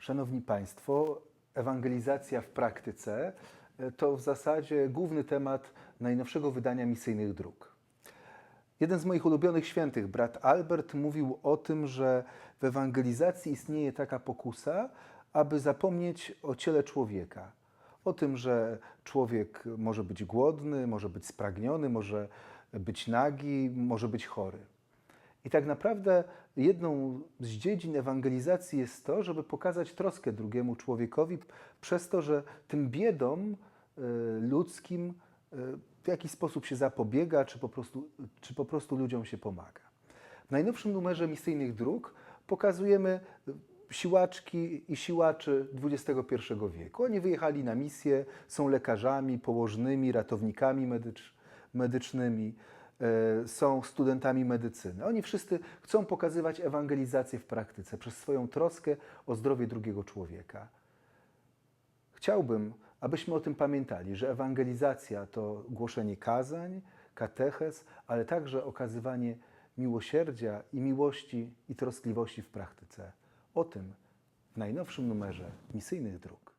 Szanowni Państwo, ewangelizacja w praktyce e, to w zasadzie główny temat najnowszego wydania misyjnych dróg. Jeden z moich ulubionych świętych, brat Albert, mówił o tym, że w ewangelizacji istnieje taka pokusa, aby zapomnieć o ciele człowieka. O tym, że człowiek może być głodny, może być spragniony, może być nagi, może być chory. I tak naprawdę jedną z dziedzin ewangelizacji jest to, żeby pokazać troskę drugiemu człowiekowi przez to, że tym biedom y, ludzkim y, w jakiś sposób się zapobiega, czy po, prostu, czy po prostu ludziom się pomaga. W najnowszym numerze Misyjnych Dróg pokazujemy siłaczki i siłaczy XXI wieku. Oni wyjechali na misję, są lekarzami, położnymi, ratownikami medycz, medycznymi, e, są studentami medycyny. Oni wszyscy chcą pokazywać ewangelizację w praktyce przez swoją troskę o zdrowie drugiego człowieka. Chciałbym, abyśmy o tym pamiętali, że ewangelizacja to głoszenie kazań, katechez, ale także okazywanie miłosierdzia i miłości i troskliwości w praktyce. O tym w najnowszym numerze Misyjnych Dróg.